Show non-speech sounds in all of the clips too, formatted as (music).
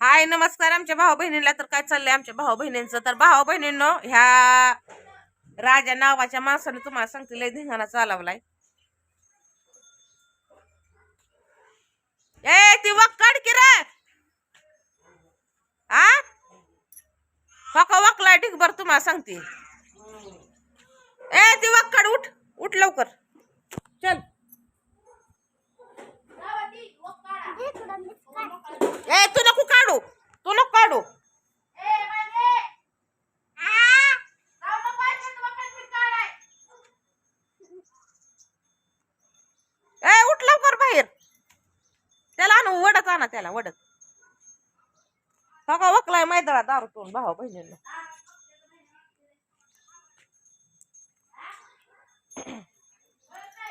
हाय नमस्कार. आमच्या भाऊ बहिणीला तर काय चाललंय? आमच्या भाऊ बहिणींचं तर भाऊ बहिणींनो ह्या राजा नावाच्या माणसाने तुम्हाला सांगते लय धिंगाणा चालवलाय. ए ती वक्कड की रे! आ? फका वकलाय ढिगभर तुम्हाला सांगते. ए ती वक्कड उठ. उठ लवकर. चल. ए तू नको काढू. तू नको काढू. ए उठ लवकर बाहेर. त्याला आणू वडत आणा त्याला वडत का वकलाय मैदाळा दारू पिऊन भावा बहिणींना.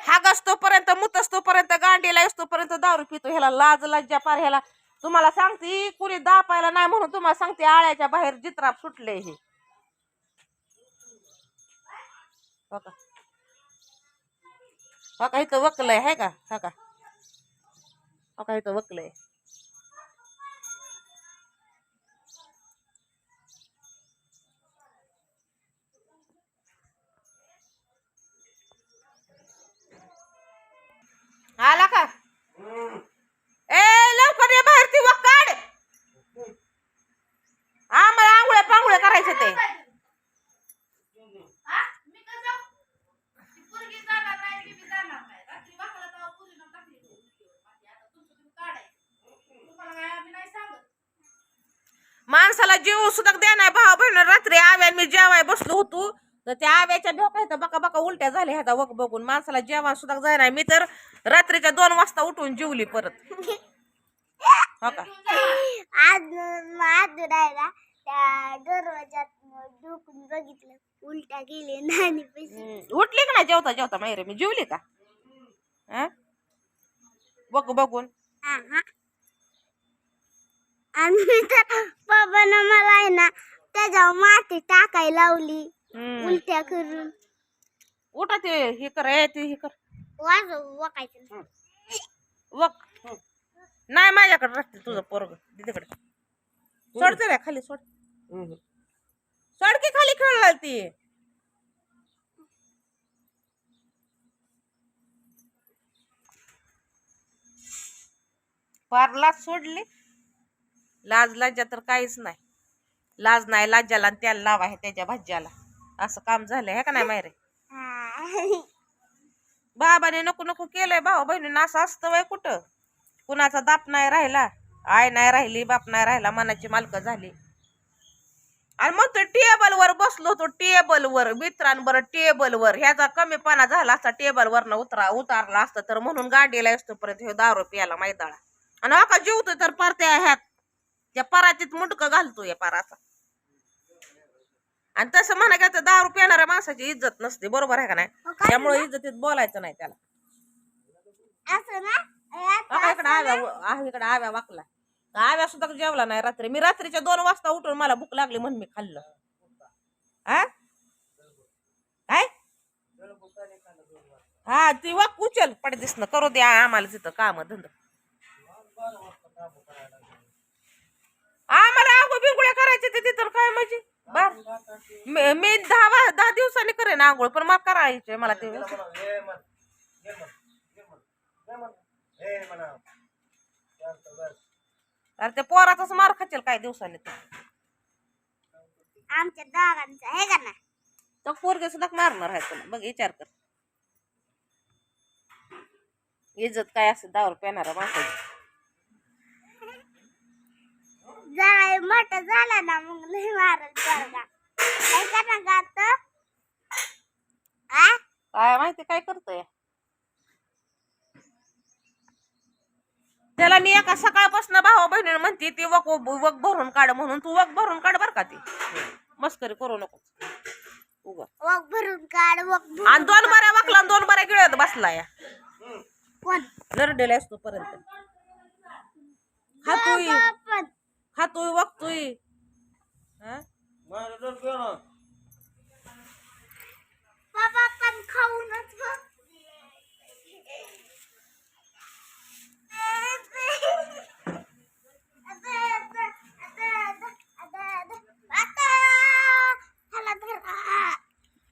हाग असतोपर्यंत मुत असतोपर्यंत गांडीला असतोपर्यंत दारू पितो ह्याला लाज लज्जा पार ह्याला. तुम्हाला सांगते कुणी दापायला नाही म्हणून तुम्हाला सांगते आळ्याच्या बाहेर जित्राप सुटले हे. बघा. इथं वकलय आहे का? हा का इथं वकलय. आव्यान मी जेवाय बसलो होतो तर त्या आव्याच्या डोक्यात बका बका उलट्या झाल्या ह्याचा वक बघून. माणसाला जेवण सुद्धा जाय नाही. मी तर रात्रीच्या दोन वाजता उठून जेवली परत. (laughs) हो का? डोकून बघितलं. उलटा गेले नानी उठली का नाही? जेवता जेवता माहिरे मी जेवली का? हा? बघ बघून. आणि तर मला त्याच्यावर माती टाकाय लावली. हम्म. उलट्या करून. उठा ते हे कर ए, ते हे कर. वाजव वाकायचं. वक. नाही माझ्याकडे राहते तुझं पोरग. तिकडे. सोडते रे खाली सोड. सोड की खाली खेळला ती. फार लाज सोडली. लाज लाजा तर काहीच नाही. लाज नाही लाज्याला आणि त्याला लावा आहे त्याच्या भाज्याला. असं काम झालंय हे का नाही मायरे. बाबाने नको नको केलंय भाऊ बहिणीनं असं असतं वय कुठं? कुणाचा दाप नाही राहिला आय नाही राहिली बाप नाही राहिला मनाची मालक झाली. आणि मग तो टेबल वर बसलो होतो टेबल वर मित्रांबर टेबल वर ह्याचा कमीपणा झाला असता टेबल वरनं उतरा उतारला असतं तर म्हणून गाडीला असतो परत हे दारू प्यायला मैदाळा. आणि हा का जेवतो तर पार त्या ह्यात? त्या परातीत मुंडकं घालतो या पाराचा. आणि तसं म्हणा गेलं तर दारू पिणाऱ्या माणसाची इज्जत नसते बरोबर आहे का नाही? हो का? त्यामुळे इज्जतीत बोलायचं नाही त्याला. असं ना? असं- बघा इकडे आव्या इकडे आव्या वाकला. आव्या सुद्धा जेवला नाही रात्री? मी रात्रीच्या दोन वाजता उठून मला भूक लागली म्हणून मी खाल्लं. हा? काय? हा ती वाक उचल पडदिस न करू द्या आम्हाला तिथं काम धंद. आम्हाला आगो बिंगुळ्या करायचे ते तिथं काय म्हणजे? बर. मी- मी दहा दहा दिवसांनी करेन आंघोळ पण मला करायचे मला ते. अरे ते पोराचाच मार खाचेल काही दिवसांनी तू. आमच्या दोघांचं आहे का ना तो पोरगे सुद्धा मारणार आहे तुला. बघ विचार कर. इज्जत काय असते दावर पेणारा माणसाची. जाय मोठा झाला ना मग लय मारल पोरगा काय करणार का आता? आ? काय माहिती काय करतोय? त्याला मी एका सकाळपासून भावा बहिणीने म्हणते ती वक वक भरून काढ म्हणून तू वक भरून काढ बर का ती. मस्करी करू नको. उगा. वक भरून काढ वक भरून आणि दोन बऱ्या वाकला दोन बऱ्या गिळत बसला या. कोण? नरडेला असतो पर्यंत बाबा पण खातोय बघतोय बाबा पण खाऊनच बघ.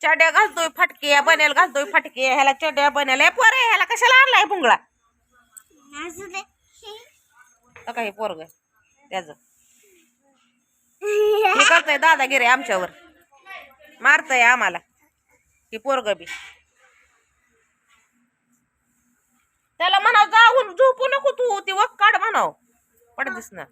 चड्या घालतोय फटके बनेल घालतोय फटके ह्याला चड्या बनेल. हे पोर ह्याला कशाला आणलाय भुंगळा? काय पोरग त्याचं. हे करतय दादागिरी आमच्यावर. मारतय आम्हाला. ही पोरग बी. त्याला म्हणाव जाऊन झोपू नको तू. ती वक काढ म्हणाव. पड दिसणार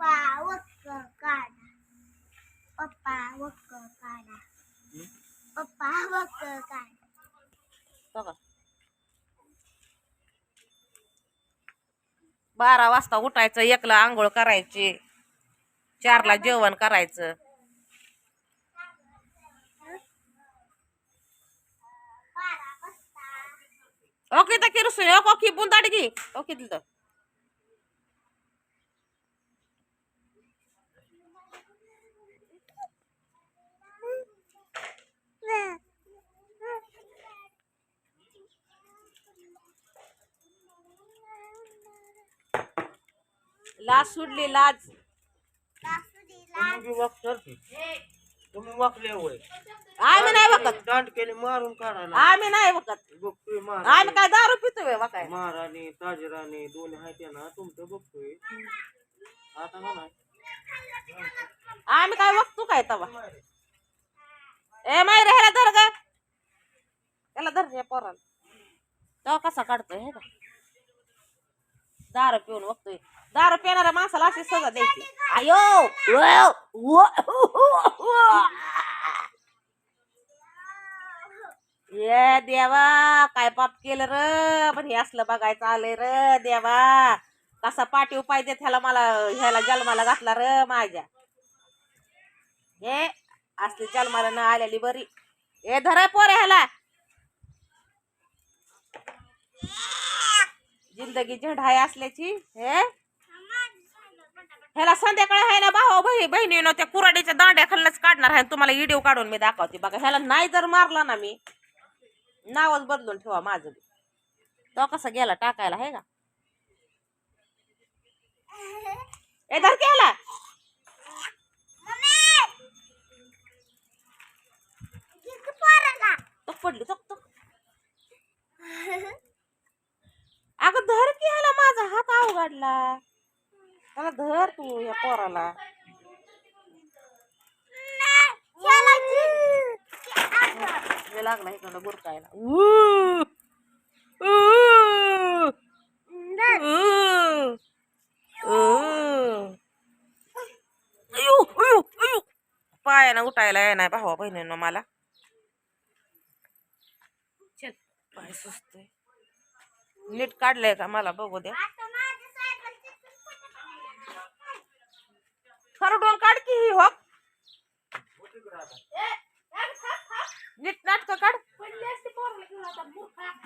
बारा वाजता उठायचं एकला आंघोळ करायची. चारला जेवण करायचं. ओके तर किरसून ओके बुंदाड घे. ओके तिथं लाज सुडली लाज. तुम्ही वागताल की? तुम्ही वाकले होय. आम्ही नाही बघत दांड केले मारून काढायला आम्ही नाही बघत बघतोय आम्ही महाराणी काय दारू पितोय बघाय महाराणी ताजराणी दोन्ही आहेत ना तुमचं बघतोय. आता नाही. आम्ही काय बघतो काय तवा? ए माय ह्याला धर ग. त्याला धर या पोराला. तेव्हा कसा काढतोय हे का दारू पिऊन बघतोय. दारू पिणाऱ्या माणसाला अशी सजा द्यायची. आयो ये देवा काय पाप केलं र? पण हे असलं बघायचं आलंय र देवा. कसा पाठी उपाय देत ह्याला मला ह्याला जन्माला घातला र माझ्या. हे असली जन्माला न आलेली बरी. हे धर पोर ह्याला. जिंदगी झेंड असल्याची हे? ह्याला संध्याकाळी आहे ना भाऊ बहिणी बहिणीनं त्या कुराडीच्या दांड्या खालनच काढणार आहे तुम्हाला व्हिडिओ काढून मी दाखवते बघा. ह्याला नाही जर मारला ना मी नावच बदलून ठेवा माझं तो कसा गेला टाकायला आहे का? ए धर केला तो पडली तो (laughs) तो अगं धर की ह्याला अवघडला त्याला धर तू या पोराला. लागला इकडं गुरकायला. पायानं उठायला येणार भावा बहिणीनं मला. पाय सुचतोय नीट काढलंय का मला बघू द्या. खरडून काढ की ही हो नीट नाटक काढ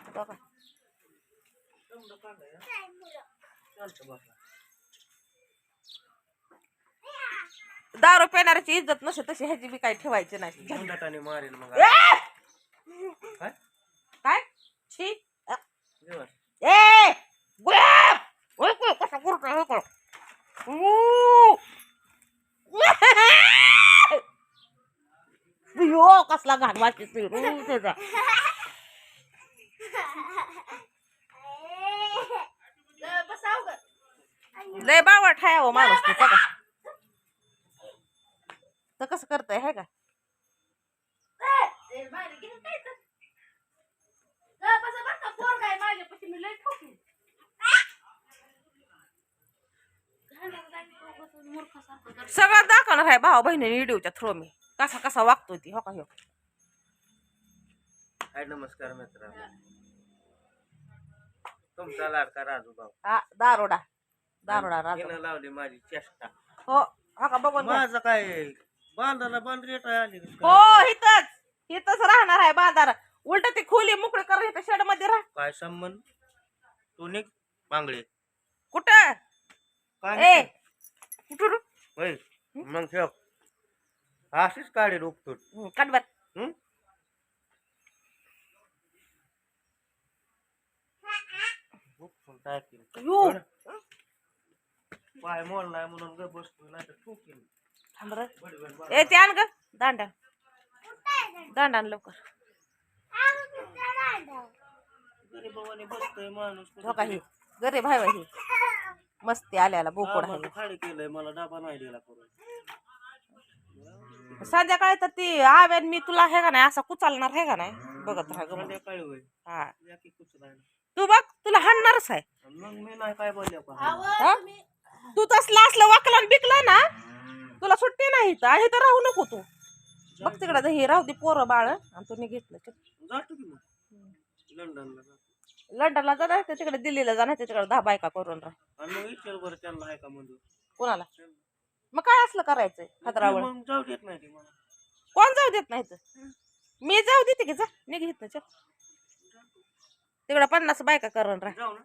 बघा. चालतं बसा दारू पिणाऱ्याची इज्जत नसे तशी ह्याची बी काही ठेवायची नाही झंडाटाने मारेन मग ए! काय काय छी अ, जेवण ए गुलाब! ओय, ओय, कसा करतोय, हे कर. ऊ! (laughs) यो कसला घाण वाटते त्याचा लय बावळ ठायावं माणूस ते बघा. तर कसं करतोय हे का? सगळं दाखवणार आहे भाऊ बहिणी व्हिडिओच्या थ्रू मी. कसा कसा वागतोय ती हो का ह्यो हाय नमस्कार मित्र तुमचा लाडका राजू भाऊ. हा दारोडा. दारोडा राजा. लावली माझी चेष्टा. हो हा का बघून घ्या. माझं काय बांधाला बांध रेट आली हो हिथच. हिथच राहणार आहे बाजार उलट ती खोली मोकळी कर इथं शेडमध्ये राह. काय संबंध? तू निघ बांगडे. कुठं? काय ए कुठं? होय मग ठेव. अशीच काढे रोखतो काढ हं? यो. पाय मोडलाय म्हणून ग बसतो नाही तर ठोकीन थांब रे. बडबड बा- ए ते आण ग दांडा. दांडा आण लवकर. गरीबावाने बसतोय माणूस. हो का ही गरीब आहे ही. मस्ती आल्याला बोकड आहे. खाडी केलंय मला डबा नाही दिला करून संध्याकाळी तर ती आव्यान मी तुला हे का नाही असा कुचालणार आहे का नाही? बघत राहा गं संध्याकाळी होय. हा. या की कुचलायला. तू बघ तुला हाणणारच आहे. मग मी नाही काय बोलल्या का हा? तू तसला असलं वाकला बिकला ना तुला सुट्टी नाही तर तर राहू नको तू. बघ तिकडं हे राहू दे पोरं बाळ. आणि तू घेतलं जातो की मग. लंडनला लंडनला जाणार ते तिकडे दिल्लीला जाणार ते तिकडे दहा बायका करून राह. आणि मग विचार बरं त्यांना आहे का म्हणजे कोणाला? मग काय असलं करायचंय खतरावळ मग जाऊ देत नाही ती मला. कोण जाऊ देत नाही तर? मी जाऊ देते की जा निघ इथनं चल. तिकडं पन्नास बायका करून राह. जाऊ ना.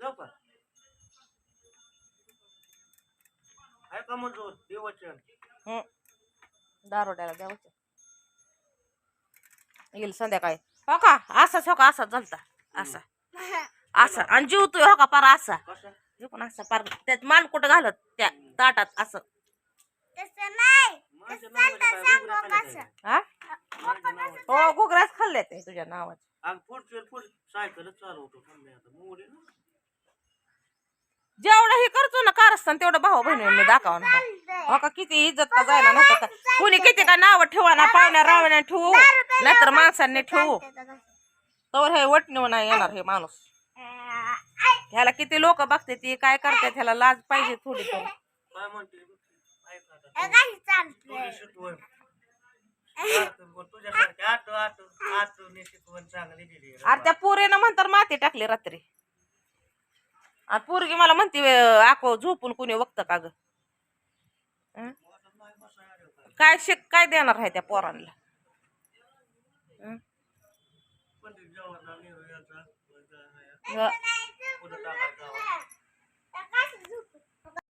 जाऊ का? आहे का देवाच्या हं. दारोड्याला येईल संध्याकाळी. हो का? असाच हो का? असाच झालता. असा. असा. आणि जीवतोय हो का? पार असा. कसा पण असा. पार त्यात मान कुठं घालत? त्या ताटात. असं? हा. हो घुगराच खाल्ले ते तुझ्या नावाचे आणि पुढचे पुढ सायकलच चालवतो थांबले आता. मोडी ना? जेवढं हे करतो ना कारस्थान तेवढं भाऊ बहिणी मी दाखवा ना हो का? किती इज्जत का जायला नाही का? कुणी किती का नाव ठेवा ना पाहुण्या रावण्या ठेवू. नाहीतर माणसांनी ठेवू. तर हे वटणीवर नाही येणार हे माणूस. ह्याला किती लोक बघते ती काय करते ह्याला लाज पाहिजे थोडी तरी. अरे त्या पोरीनं म्हणतात माती टाकली रात्री. आणि पोरगी मला म्हणते आको झोपून कुणी वक्त का ग? हं? काय शिक काय देणार आहे त्या पोरांना Dạ.